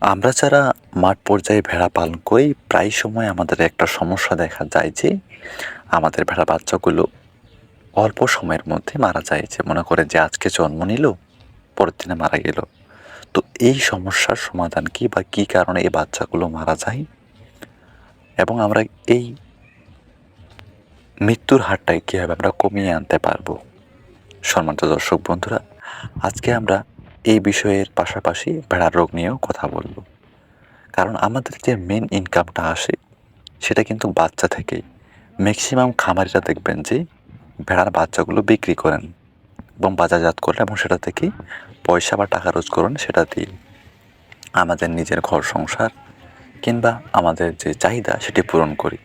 আমরা যারা মাঠ পর্যায়ে ভেড়া পালন করি, প্রায় সময় আমাদের একটা সমস্যা দেখা যায় যে, আমাদের ভেড়া বাচ্চাগুলো অল্প সময়ের মধ্যে মারা যায় যে, মনে করে যে আজকে জন্ম নিল, পরের দিনে মারা গেল। তো এই সমস্যার সমাধান কি বা কী কারণে এই বাচ্চাগুলো মারা যায়? এবং আমরা এই মৃত্যুর হারটাকে কীভাবে আমরা কমিয়ে আনতে পারব? সম্মানিত দর্শক বন্ধুরা, আজকে আমরা এই বিষয়ের পাশাপাশি ভেড়ার রোগ নিয়েও কথা বলব। কারণ আমাদের যে মেন ইনকামটা আসে, সেটা কিন্তু বাচ্চা থেকেই। ম্যাক্সিমাম খামারিরা দেখবেন যে ভেড়ার বাচ্চাগুলো বিক্রি করেন এবং বাজারজাত করেন এবং সেটা থেকে পয়সা বা টাকা রোজ করেন, সেটা দিয়ে আমাদের নিজের ঘর সংসার কিংবা আমাদের যে চাহিদা, সেটি পূরণ করি।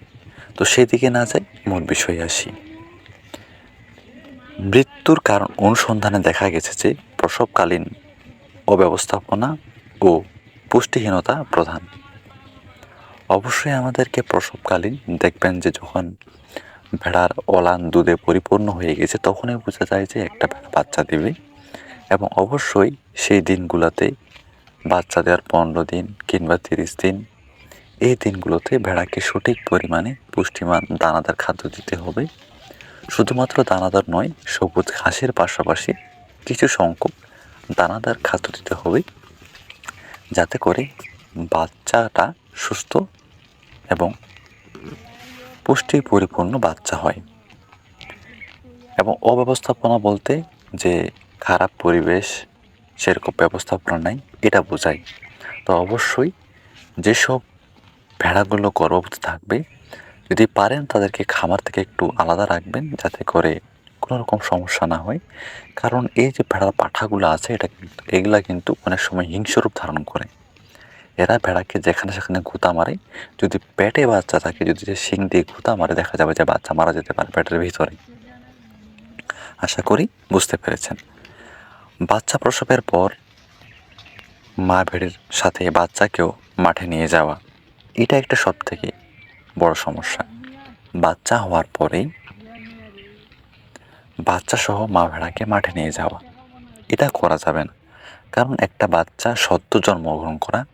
তো সেদিকে না যাই, মূল বিষয়ে আসি। মৃত্যুর কারণ অনুসন্ধানে দেখা গেছে যে প্রসবকালীন অব্যবস্থাপনা ও পুষ্টিহীনতা প্রধান। অবশ্যই আমাদেরকে প্রসবকালীন দেখবেন যে যখন ভেড়ার অলান দুধে পরিপূর্ণ হয়ে গেছে, তখনই বোঝা যায় যে একটা ভেড়া বাচ্চা দেবে এবং অবশ্যই সেই দিনগুলোতে বাচ্চা দেওয়ার পনেরো দিন কিংবা তিরিশ দিন, এই দিনগুলোতে ভেড়াকে সঠিক পরিমাণে পুষ্টিমান দানাদার খাদ্য দিতে হবে। শুধুমাত্র দানাদার নয়, সবুজ ঘাসের পাশাপাশি কিছু সংখ্যক দানাদার খাদ্য দিতে হবে, যাতে করে বাচ্চাটা সুস্থ এবং পুষ্টি পরিপূর্ণ বাচ্চা হয়। এবং অব্যবস্থাপনা বলতে যে খারাপ পরিবেশ সেরকম ব্যবস্থাপনা নাই, এটা বোঝায়। তো অবশ্যই যেসব ভেড়াগুলো গর্ভবতী থাকবে, যদি পারেন তাদেরকে খামার থেকে একটু আলাদা রাখবেন, যাতে করে কোনো রকম সমস্যা না হয়। কারণ এই যে ভেড়ার পাঠাগুলো আছে, এটা কিন্তু এগুলা কিন্তু অনেক সময় হিংস্বরূপ ধারণ করে। এরা ভেড়াকে যেখানে সেখানে গুঁতা মারে। যদি পেটে বাচ্চা থাকে, যদি সে শিং দিয়ে গুঁতা মারে, দেখা যাবে যে বাচ্চা মারা যেতে পারে পেটের ভিতরে। আশা করি বুঝতে পেরেছেন। বাচ্চা প্রসবের পর মা ভেড়ের সাথে বাচ্চাকেও মাঠে নিয়ে যাওয়া, এটা একটা সব থেকে বড় সমস্যা। বাচ্চা হওয়ার পরেই বাচ্চা সহ মা ভেড়াকে মাঠে নিয়ে যাওয়া। এটা করা যাবে না। কারণ একটা বাচ্চা সদ্য জন্মগ্রহণ করা,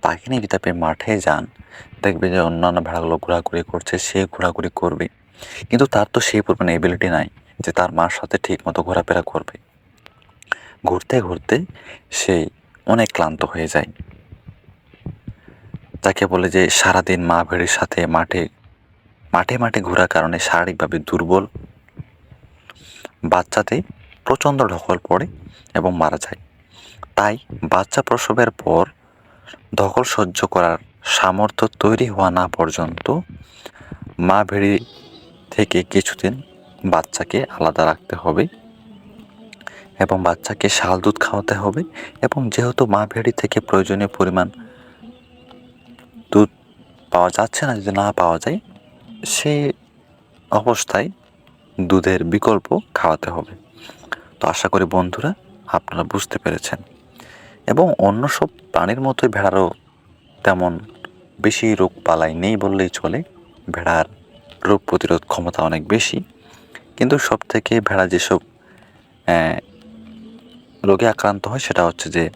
তাকে নিয়ে যদি আপনি মাঠে যান দেখবে যে অন্যান্য ভেড়াগুলো ঘোরাঘুরি করছে, সে ঘোরাঘুরি করবে। কিন্তু তার তো সেই পরিমাণে এবিলিটি নাই যে তার মার সাথে ঠিক মতো ঘোরাফেরা করবে। ঘুরতে ঘুরতে সে অনেক ক্লান্ত হয়ে যায়। তাকে বলে যে সারাদিন মা ভেড়ির সাথে মাঠে মাঠে মাঠে ঘোরার কারণে শারীরিকভাবে দুর্বল বাচ্চাতে প্রচণ্ড ঢকল পড়ে এবং মারা যায়। তাই বাচ্চা প্রসবের পর দখল সহ্য করার সামর্থ্য তৈরি হওয়া না পর্যন্ত মা ভেড়ি থেকে কিছুদিন বাচ্চাকে আলাদা রাখতে হবে এবং বাচ্চাকে শাল দুধ খাওয়াতে হবে এবং যেহেতু মা ভেড়ি থেকে প্রয়োজনীয় পরিমাণ দুধ পাওয়া যাচ্ছে না, যদি না পাওয়া যায়, সে অবস্থায় দুধের বিকল্প খাওয়াতে হবে। তো আশা করি বন্ধুরা আপনারা বুঝতে পেরেছেন। এবং অন্য সব প্রাণীর মতোই ভেড়ারও তেমন বেশি রোগ পালাই নেই বললেই চলে। ভেড়ার রোগ প্রতিরোধ ক্ষমতা অনেক বেশি। কিন্তু সব থেকে ভেড়া যেসব রোগে আক্রান্ত হয় সেটা হচ্ছে যে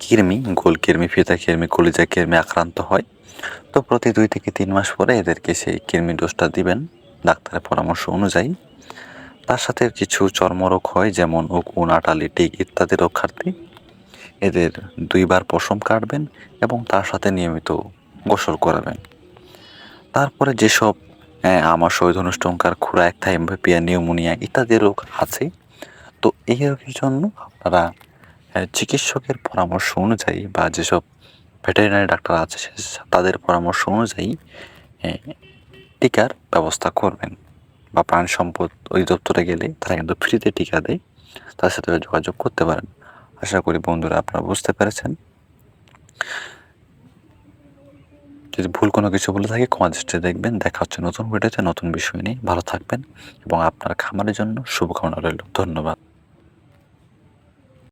কৃমি, গোল কৃমি, ফিতা কৃমি, কলিজা কৃমি আক্রান্ত হয়। তো প্রতি দুই থেকে তিন মাস পরে এদেরকে সেই কৃমি ডোজটা দিবেন। ডাক্তারের পরামর্শ অনুযায়ী তার সাথে কিছু চর্মরোগ হয়, যেমন উকুন, আটালি, টিক ইত্যাদি রক্ষার্থে। এদের দুইবার পশম কাটবেন এবং তার সাথে নিয়মিত গোসল করাবেন। তারপরে যেসব আমার শহীদনুষ্টঙ্কার খুরা একথা এমভিপিয়া, নিউমোনিয়া ইত্যাদি রোগ আছে, তো এই রোগের জন্য আপনারা চিকিৎসকের পরামর্শ অনুযায়ী বা যেসব ভেটেরিনারি ডাক্তার আছে তাদের পরামর্শ অনুযায়ী টিকার ব্যবস্থা করবেন বা প্রাণী সম্পদ অধিদপ্তরে গেলে তারা কিন্তু ফ্রিতে টিকা দেয়, তার সাথে যোগাযোগ করতে পারেন। আশা করি বন্ধুরা আপনারা বুঝতে পেরেছেন। যদি ভুল কোনো কিছু বলে থাকে ক্ষমা দৃষ্টিতে দেখবেন। দেখা হচ্ছে নতুন ভিডিওতে, নতুন বিষয় নিয়ে। ভালো থাকবেন এবং আপনার খামারের জন্য শুভকামনা রইল। ধন্যবাদ।